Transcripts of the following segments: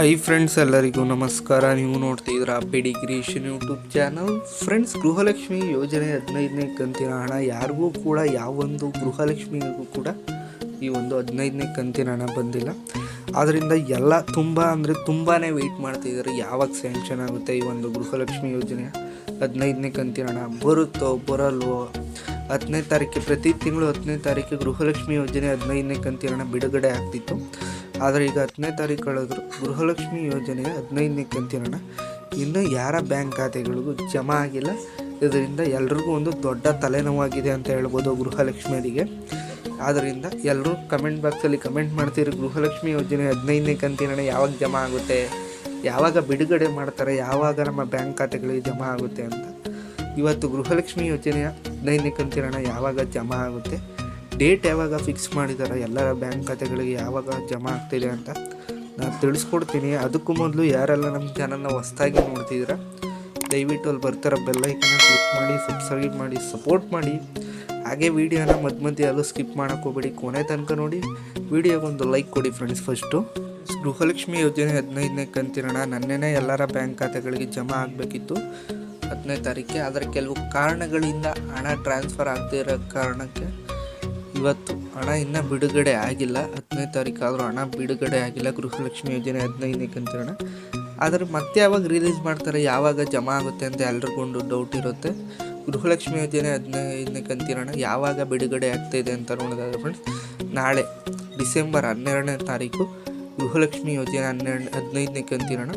Hi friends ಎಲ್ಲರಿಗೂ ನಮಸ್ಕಾರ. ನೀವು ನೋಡ್ತಿದ್ದೀರಾ ಪೆಡಿಗ್ರೀಷನ್ ಯೂಟ್ಯೂಬ್ ಚಾನಲ್ ಫ್ರೆಂಡ್ಸ್ ಗೃಹಲಕ್ಷ್ಮಿ ಯೋಜನೆ ಹದಿನೈದನೇ ಕಂತಿನ ಹಣ ಯಾರಿಗೂ ಕೂಡ ಯಾವೊಂದು ಗೃಹಲಕ್ಷ್ಮಿಗೂ ಕೂಡ ಈ ಒಂದು ಹದಿನೈದನೇ ಕಂತಿನ ಹಣ ಬಂದಿಲ್ಲ. ಆದ್ದರಿಂದ ಎಲ್ಲ ತುಂಬ ಅಂದರೆ ತುಂಬಾ ವೆಯ್ಟ್ ಮಾಡ್ತಿದ್ದಾರೆ ಯಾವಾಗ ಸ್ಯಾಂಕ್ಷನ್ ಆಗುತ್ತೆ ಈ ಒಂದು ಗೃಹಲಕ್ಷ್ಮಿ ಯೋಜನೆಯ ಹದಿನೈದನೇ ಕಂತಿನ ಹಣ? ಬರುತ್ತೋ, ಬರಲ್ವೋ? ಹತ್ತನೇ ತಾರೀಕು ಪ್ರತಿ ತಿಂಗಳು ಹತ್ತನೇ ತಾರೀಕು ಗೃಹಲಕ್ಷ್ಮಿ ಯೋಜನೆ ಹದಿನೈದನೇ ಕಂತಿನ ಹಣ ಬಿಡುಗಡೆ ಆಗ್ತಿತ್ತು. ಆದರೆ ಈಗ ಹತ್ತನೇ ತಾರೀಕು ಕಳೆದ್ರು ಗೃಹಲಕ್ಷ್ಮಿ ಯೋಜನೆಯ ಹದಿನೈದನೇ ಕಂತಿನ ಇನ್ನೂ ಯಾರ ಬ್ಯಾಂಕ್ ಖಾತೆಗಳಿಗೂ ಜಮಾ ಆಗಿಲ್ಲ. ಇದರಿಂದ ಎಲ್ರಿಗೂ ಒಂದು ದೊಡ್ಡ ತಲೆನೋವಾಗಿದೆ ಅಂತ ಹೇಳ್ಬೋದು ಗೃಹಲಕ್ಷ್ಮಿಯರಿಗೆ. ಆದ್ದರಿಂದ ಎಲ್ಲರೂ ಕಮೆಂಟ್ ಬಾಕ್ಸಲ್ಲಿ ಕಮೆಂಟ್ ಮಾಡ್ತೀರಿ, ಗೃಹಲಕ್ಷ್ಮಿ ಯೋಜನೆ ಹದಿನೈದನೇ ಕಂತಿನ ಯಾವಾಗ ಜಮಾ ಆಗುತ್ತೆ? ಯಾವಾಗ ಬಿಡುಗಡೆ ಮಾಡ್ತಾರೆ? ಯಾವಾಗ ನಮ್ಮ ಬ್ಯಾಂಕ್ ಖಾತೆಗಳಿಗೆ ಜಮಾ ಆಗುತ್ತೆ ಅಂತ. ಇವತ್ತು ಗೃಹಲಕ್ಷ್ಮಿ ಯೋಜನೆಯ ಹದಿನೈದನೇ ಕಂತಿನ ಯಾವಾಗ ಜಮಾ ಆಗುತ್ತೆ? ಡೇಟ್ ಯಾವಾಗ ಫಿಕ್ಸ್ ಮಾಡಿದ್ದಾರೆ ಎಲ್ಲರ ಬ್ಯಾಂಕ್ ಖಾತೆಗಳಿಗೆ ಯಾವಾಗ ಜಮಾ ಆಗ್ತಿದೆ ಅಂತ ನಾನು ತಿಳಿಸ್ಕೊಡ್ತೀನಿ. ಅದಕ್ಕೂ ಮೊದಲು ಯಾರೆಲ್ಲ ನಮ್ಮ ಚಾನಲ್ನ ಹೊಸ್ದಾಗಿ ನೋಡ್ತಿದ್ದೀರಾ ದಯವಿಟ್ಟು ಅಲ್ಲಿ ಬರ್ತಾರ ಬೆಲ್ಲೈಕನ್ನ ಕ್ಲಿಕ್ ಮಾಡಿ ಸಬ್ಸ್ಕ್ರೈಬ್ ಮಾಡಿ ಸಪೋರ್ಟ್ ಮಾಡಿ. ಹಾಗೆ ವಿಡಿಯೋನ ಮಧ್ಯ ಮಧ್ಯ ಎಲ್ಲೂ ಸ್ಕಿಪ್ ಮಾಡೋಕೆ ಹೋಗ್ಬೇಡಿ. ಕೊನೆ ತನಕ ನೋಡಿ ವಿಡಿಯೋಗೊಂದು ಲೈಕ್ ಕೊಡಿ ಫ್ರೆಂಡ್ಸ್ ಫಸ್ಟು ಗೃಹಲಕ್ಷ್ಮಿ ಯೋಜನೆ ಹದಿನೈದನೇ ಕಂತಿರೋಣ. ಹಣ ನನ್ನೆನೇ ಎಲ್ಲರ ಬ್ಯಾಂಕ್ ಖಾತೆಗಳಿಗೆ ಜಮಾ ಆಗಬೇಕಿತ್ತು ಹತ್ತನೇ ತಾರೀಕಿಗೆ ಆದರೆ ಕೆಲವು ಕಾರಣಗಳಿಂದ ಹಣ ಟ್ರಾನ್ಸ್ಫರ್ ಆಗದೇ ಇರೋ ಕಾರಣಕ್ಕೆ ಇವತ್ತು ಹಣ ಇನ್ನೂ ಬಿಡುಗಡೆ ಆಗಿಲ್ಲ. ಹತ್ತನೇ ತಾರೀಕು ಆದರೂ ಹಣ ಬಿಡುಗಡೆ ಆಗಿಲ್ಲ. ಗೃಹಲಕ್ಷ್ಮಿ ಯೋಜನೆ ಹದಿನೈದನೇ ಕಂತಿರೋಣ ಆದರೆ ಮತ್ತೆ ಯಾವಾಗ ರಿಲೀಸ್ ಮಾಡ್ತಾರೆ, ಯಾವಾಗ ಜಮಾ ಆಗುತ್ತೆ ಅಂತ ಎಲ್ರಿಗೊಂದು ಡೌಟ್ ಇರುತ್ತೆ. ಗೃಹಲಕ್ಷ್ಮಿ ಯೋಜನೆ ಹದಿನೈದನೇ ಕಂತಿರೋಣ. ಯಾವಾಗ ಬಿಡುಗಡೆ ಆಗ್ತಾಯಿದೆ ಅಂತ ನೋಡೋದಾದ್ರೆ ಫ್ರೆಂಡ್ಸ್ ನಾಳೆ ಡಿಸೆಂಬರ್ ಹನ್ನೆರಡನೇ ತಾರೀಕು ಗೃಹಲಕ್ಷ್ಮಿ ಯೋಜನೆ ಹನ್ನೆರಡು, ಹದಿನೈದನೇ ಕಂತಿರೋಣ.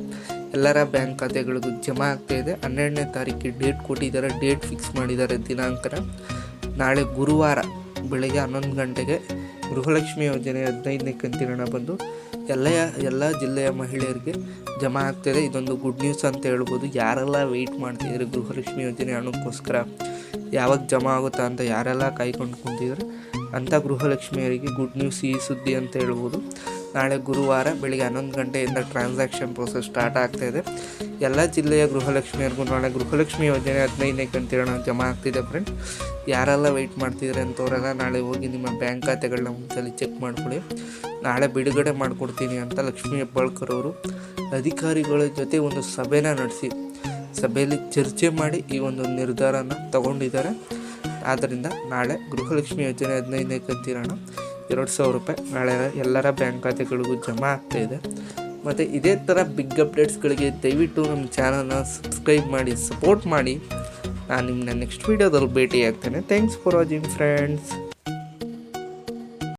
ಎಲ್ಲರ ಬ್ಯಾಂಕ್ ಖಾತೆಗಳಿಗೂ ಜಮಾ ಆಗ್ತಾ ಇದೆ. ಹನ್ನೆರಡನೇ ತಾರೀಕಿಗೆ ಡೇಟ್ ಕೊಟ್ಟಿದ್ದಾರೆ. ಡೇಟ್ ಫಿಕ್ಸ್ ಮಾಡಿದ್ದಾರೆ ದಿನಾಂಕನ. ನಾಳೆ ಗುರುವಾರ ಬೆಳಗ್ಗೆ ಹನ್ನೊಂದು ಗಂಟೆಗೆ ಗೃಹಲಕ್ಷ್ಮಿ ಯೋಜನೆ ಹದಿನೈದನೇ ಕಂತಿನ ಬಂದು ಎಲ್ಲ ಎಲ್ಲ ಜಿಲ್ಲೆಯ ಮಹಿಳೆಯರಿಗೆ ಜಮಾ ಆಗ್ತಿದೆ. ಇದೊಂದು ಗುಡ್ ನ್ಯೂಸ್ ಅಂತ ಹೇಳ್ಬೋದು. ಯಾರೆಲ್ಲ ವೆಯ್ಟ್ ಮಾಡ್ತಿದ್ರು ಗೃಹಲಕ್ಷ್ಮಿ ಯೋಜನೆ ಹಣಕ್ಕೋಸ್ಕರ? ಯಾವಾಗ ಜಮಾ ಆಗುತ್ತಾ ಅಂತ ಯಾರೆಲ್ಲ ಕಾಯ್ಕೊಂಡು ಕುಂತಿದ್ರು ಅಂಥ ಗೃಹಲಕ್ಷ್ಮಿಯರಿಗೆ ಗುಡ್ ನ್ಯೂಸ್ ಈ ಸುದ್ದಿ ಅಂತ ಹೇಳ್ಬೋದು. ನಾಳೆ ಗುರುವಾರ ಬೆಳಿಗ್ಗೆ ಹನ್ನೊಂದು ಗಂಟೆಯಿಂದ ಟ್ರಾನ್ಸಾಕ್ಷನ್ ಪ್ರೋಸೆಸ್ ಸ್ಟಾರ್ಟ್ ಆಗ್ತಾ ಇದೆ. ಎಲ್ಲ ಜಿಲ್ಲೆಯ ಗೃಹಲಕ್ಷ್ಮಿಯವ್ರಿಗೂ ನಾಳೆ ಗೃಹಲಕ್ಷ್ಮಿ ಯೋಜನೆ ಹದಿನೈದನೇ ಕಂತಿನ ಹಣ ಜಮಾ ಆಗ್ತಿದೆ ಫ್ರೆಂಡ್ ಯಾರೆಲ್ಲ ವೆಯ್ಟ್ ಮಾಡ್ತಿದ್ದಾರೆ ಅಂತವರೆಲ್ಲ ನಾಳೆ ಹೋಗಿ ನಿಮ್ಮ ಬ್ಯಾಂಕ್ ಖಾತೆಗಳನ್ನ ಒಂದ್ಸಲಿ ಚೆಕ್ ಮಾಡ್ಕೊಳ್ಳಿ. ನಾಳೆ ಬಿಡುಗಡೆ ಮಾಡಿಕೊಡ್ತೀನಿ ಅಂತ ಲಕ್ಷ್ಮೀ ಹೆಬ್ಬಾಳ್ಕರ್ ಅವರು ಅಧಿಕಾರಿಗಳ ಜೊತೆ ಒಂದು ಸಭೆನ ನಡೆಸಿ, ಸಭೆಯಲ್ಲಿ ಚರ್ಚೆ ಮಾಡಿ ಈ ಒಂದು ನಿರ್ಧಾರನ ತಗೊಂಡಿದ್ದಾರೆ. ಆದ್ದರಿಂದ ನಾಳೆ ಗೃಹಲಕ್ಷ್ಮಿ ಯೋಜನೆ ಹದಿನೈದನೇ ಕಂತಿರೋಣ ಎರಡು ಸಾವಿರ ರೂಪಾಯಿ. ನಾಳೆ ಎಲ್ಲರ ಬ್ಯಾಂಕ್ ಖಾತೆಗಳಿಗೂ ಜಮಾ ಇದೆ. ಮತ್ತು ಇದೇ ಥರ ಬಿಗ್ ಅಪ್ಡೇಟ್ಸ್ಗಳಿಗೆ ದಯವಿಟ್ಟು ನಮ್ಮ ಚಾನಲ್ನ ಸಬ್ಸ್ಕ್ರೈಬ್ ಮಾಡಿ ಸಪೋರ್ಟ್ ಮಾಡಿ. ನಾನು ನಿಮ್ಮನ್ನ ನೆಕ್ಸ್ಟ್ ವೀಡಿಯೋದಲ್ಲಿ ಭೇಟಿ ಆಗ್ತೇನೆ ಥ್ಯಾಂಕ್ಸ್ ಫಾರ್ ವಾಚಿಂಗ್ ಫ್ರೆಂಡ್ಸ್